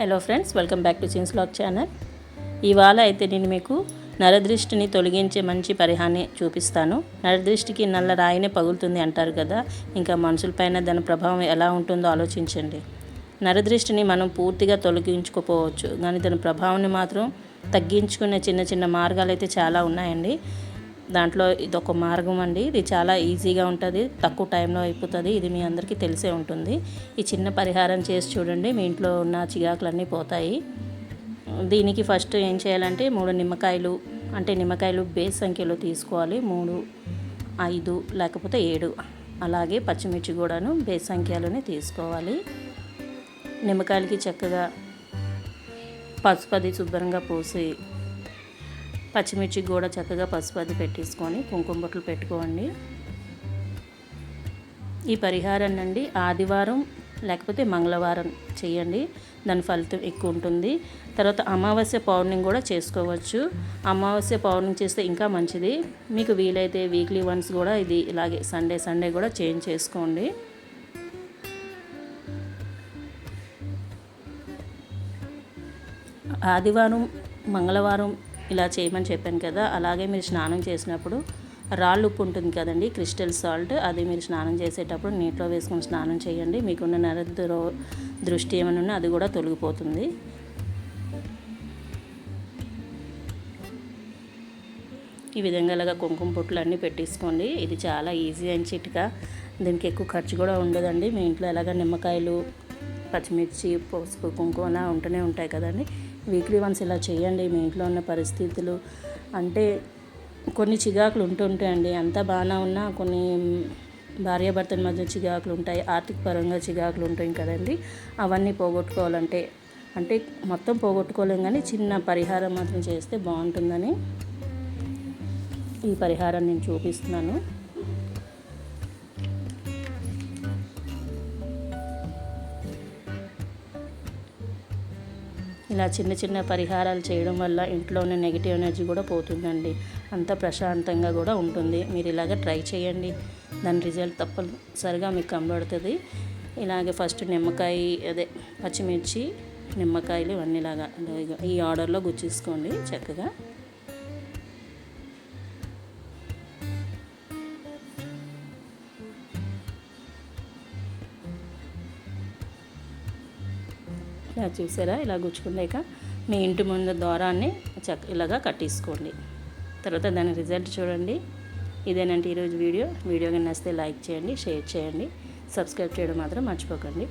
Hello friends welcome back to chins lock channel. ఇవాళ అయితే నేను మీకు నరదృష్టిని తొలగించే మంచి పరిహాన్ని చూపిస్తాను. నరదృష్టికి నల్ల రాయినే పగులుతుంది అంటారు కదా ఇంకా మనుషులపైన దాని ప్రభావం ఎలా ఉంటుందో ఆలోచించండి. నరదృష్టిని మనం పూర్తిగా తొలగించుకోపోవచ్చు కానీ దాని ప్రభావాన్ని మాత్రం తగ్గించుకునే చిన్న చిన్న మార్గాలు అయితే చాలా ఉన్నాయండి. దాంట్లో ఇది ఒక మార్గం అండి. ఇది చాలా ఈజీగా ఉంటుంది తక్కువ టైంలో అయిపోతుంది. ఇది మీ అందరికీ తెలిసే ఉంటుంది. ఈ చిన్న పరిహారం చేసి చూడండి మీ ఇంట్లో ఉన్న చిగాకులన్నీ పోతాయి. దీనికి ఫస్ట్ ఏం చేయాలంటే మూడు నిమ్మకాయలు అంటే నిమ్మకాయలు బేస్ సంఖ్యలో తీసుకోవాలి. మూడు ఐదు లేకపోతే ఏడు. అలాగే పచ్చిమిర్చి కూడాను బేస్ సంఖ్యలోనే తీసుకోవాలి. నిమ్మకాయలకి చక్కగా పసుపది శుభ్రంగా పోసి పచ్చిమిర్చి కూడా చక్కగా పసుపు అది పెట్టేసుకొని కుంకుమ బొట్లు పెట్టుకోండి. ఈ పరిహారం అండి ఆదివారం లేకపోతే మంగళవారం చేయండి. దాని ఫలితం ఎక్కువ ఉంటుంది. తర్వాత అమావాస్య పౌర్ణమి కూడా చేసుకోవచ్చు. అమావాస్య పౌర్ణమి చేస్తే ఇంకా మంచిది. మీకు వీలైతే వీక్లీ వన్స్ కూడా ఇది ఇలాగే సండే సండే కూడా చేంజ్ చేసుకోండి. ఆదివారం మంగళవారం ఇలా చేయమని చెప్పాను కదా అలాగే మీరు స్నానం చేసినప్పుడు రాళ్ళు ఉప్పు ఉంటుంది కదండి క్రిస్టల్ సాల్ట్ అది మీరు స్నానం చేసేటప్పుడు నీటిలో వేసుకొని స్నానం చేయండి. మీకున్న నరద్రో దృష్టి ఏమైనా ఉన్నా అది కూడా తొలగిపోతుంది. ఈ విధంగా ఇలాగ కుంకుమ పొట్లు అన్నీ పెట్టేసుకోండి. ఇది చాలా ఈజీ అని చిట్కా. దీనికి ఎక్కువ ఖర్చు కూడా ఉండదండి. మీ ఇంట్లో ఎలాగ నిమ్మకాయలు పచ్చిమిర్చి పసుపు కుంకుమ అలా ఉంటూనే ఉంటాయి కదండి. వీక్లీ వన్స్ ఇలా చేయండి మీ ఇంట్లో ఉన్న పరిస్థితులు. అంటే కొన్ని చిగాకులు ఉంటుంటాయండి అంతా బాగానే ఉన్నా కొన్ని భార్యాభర్తల మధ్య చిగాకులు ఉంటాయి ఆర్థిక పరంగా చిగాకులు ఉంటాయి కదండి. అవన్నీ పోగొట్టుకోవాలంటే అంటే మొత్తం పోగొట్టుకోలేం కానీ చిన్న పరిహారం మాత్రం చేస్తే బాగుంటుందని ఈ పరిహారం నేను చూపిస్తున్నాను. ఇలా చిన్న చిన్న పరిహారాలు చేయడం వల్ల ఇంట్లో ఉన్న నెగిటివ్ ఎనర్జీ కూడా పోతుందండి. అంత ప్రశాంతంగా కూడా ఉంటుంది. మీరు ఇలాగ ట్రై చేయండి. దాని రిజల్ట్ తప్పనిసరిగా మీకు కనబడుతుంది. ఇలాగే ఫస్ట్ నిమ్మకాయ అదే పచ్చిమిర్చి నిమ్మకాయలు ఇవన్నీ ఇలాగా ఈ ఆర్డర్లో గుచ్చేసుకోండి చక్కగా. ఇలా చూసారా? ఇలా గుచ్చుకున్నాక మీ ఇంటి ముందు దూరాన్ని చక్క ఇలాగా కట్టేసుకోండి. తర్వాత దాని రిజల్ట్ చూడండి. ఇదేనంటే ఈరోజు వీడియో. వీడియో కానీ నచ్చితే లైక్ చేయండి షేర్ చేయండి. సబ్స్క్రైబ్ చేయడం మాత్రం మర్చిపోకండి.